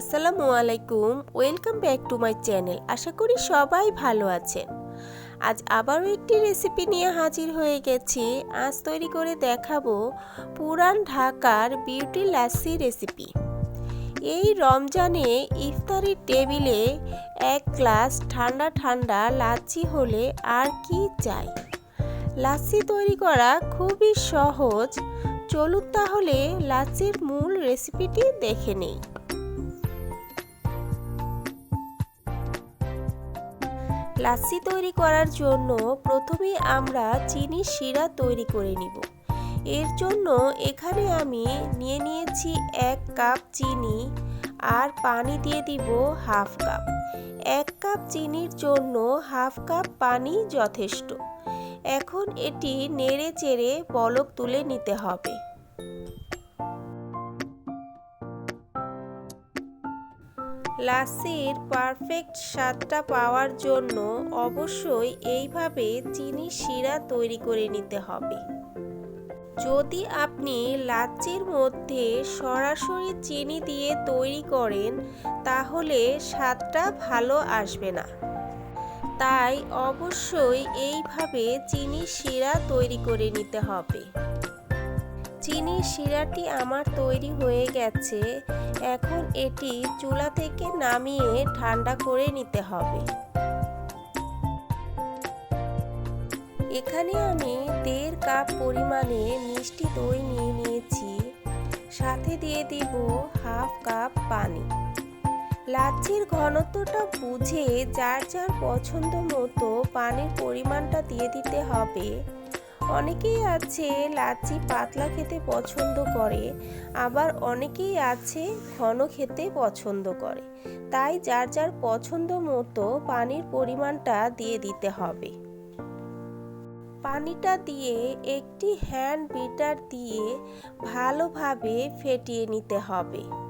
আসসালামু আলাইকুম, welcome back to my channel. আশা করি সবাই ভালো আছেন। আজ আবারও একটি রেসিপি নিয়ে হাজির হয়ে গেছি। আজ তৈরি করে দেখাবো পুরান ঢাকার বিউটি লাসি রেসিপি। এই রমজানে ইফতারির টেবিলে এক গ্লাস ঠান্ডা ঠান্ডা লাচ্ছি হলে আর কি চাই? লাচ্ছি তৈরি করা খুবই সহজ। চলুন তাহলে লাচ্ছির মূল রেসিপিটি দেখে নেই। লাচ্ছি তৈরি করার জন্য প্রথমে আমরা চিনি শিরা তৈরি করে নিব। এর জন্য এখানে আমি নিয়ে নিয়েছি এক কাপ চিনি আর পানি দিয়ে দিব হাফ কাপ। এক কাপ চিনির জন্য হাফ কাপ পানি যথেষ্ট। এখন এটি নেড়ে চেড়ে বলক তুলে নিতে হবে। লাসির পারফেক্ট স্বাদটা পাওয়ার জন্য অবশ্যই এইভাবে চিনি শিরা তৈরি করে নিতে হবে। যদি আপনি লাচ্চির মধ্যে সরাসরি চিনি দিয়ে তৈরি করেন, তাহলে স্বাদটা ভালো আসবে না। তাই অবশ্যই এইভাবে চিনি শিরা তৈরি করে নিতে হবে। চিনি শিরাটি আমার তৈরি হয়ে গেছে, এখন এটি চুলা থেকে নামিয়ে ঠান্ডা করে নিতে হবে। এখানে আমি দেড় কাপ পরিমাণে মিষ্টি দই নিয়ে নিয়েছি, সাথে দিয়ে দিব হাফ কাপ পানি। লাচ্ছির ঘনত্বটা বুঝে যার যার পছন্দ মতো পানির পরিমাণটা দিয়ে দিতে হবে। অনেকেই আছে লাচি পাতলা খেতে পছন্দ করে, আবার অনেকেই আছে ঘন খেতে পছন্দ করে। তাই যার যার পছন্দ মতো পানির পরিমাণটা দিয়ে দিতে হবে। পানিটা দিয়ে একটি হ্যান্ড বিটার দিয়ে ভালোভাবে ফেটিয়ে নিতে হবে।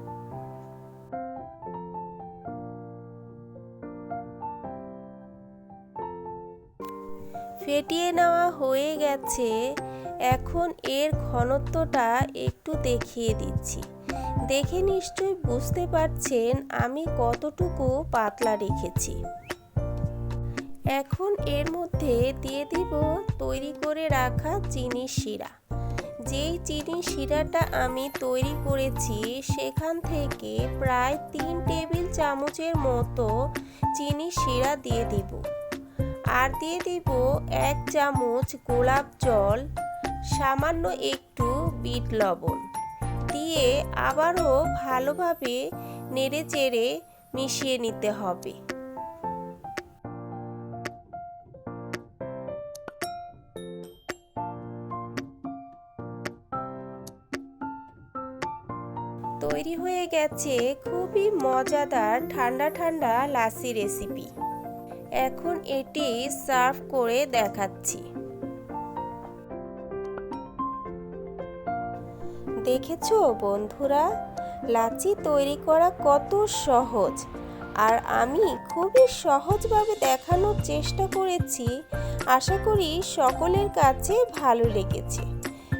ফেটিয়ে নেওয়া হয়ে গেছে। এখন এর ঘনত্বটা একটু দেখিয়ে দিচ্ছি। দেখে নিশ্চয়ই বুঝতে পারছেন আমি কতটুকু পাতলা রেখেছি। এখন এর মধ্যে দিয়ে দিব তৈরি করে রাখা চিনি শিরা। যেই চিনি শিরাটা আমি তৈরি করেছি, সেখান থেকে প্রায় তিন টেবিল চামচের মতো চিনি শিরা দিয়ে দিব। আর দিয়ে দিব এক চামচ গোলাপ জল, সামান্য একটু বিট লবণ। দিয়ে আবারও ভালোভাবে নেড়ে চেড়ে মিশিয়ে নিতে হবে। তৈরি হয়ে গেছে খুবই মজাদার ঠান্ডা ঠান্ডা লাসি রেসিপি। এখন এটি সার্ভ করে দেখাচ্ছি। দেখেছ বন্ধুরা? লাচি তৈরি করা কত সহজ। আর আমি খুবই সহজভাবে দেখানোর চেষ্টা করেছি। আশা করি সকলের কাছে ভালো লেগেছে।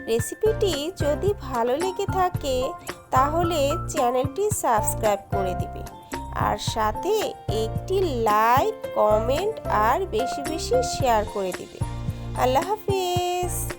রেসিপিটি যদি ভালো লেগে থাকে, তাহলে চ্যানেলটি সাবস্ক্রাইব করে দিবে। আর সাথে একটি লাইক কমেন্ট আর বেশি বেশি শেয়ার করে দিবে। আল্লাহ হাফিজ।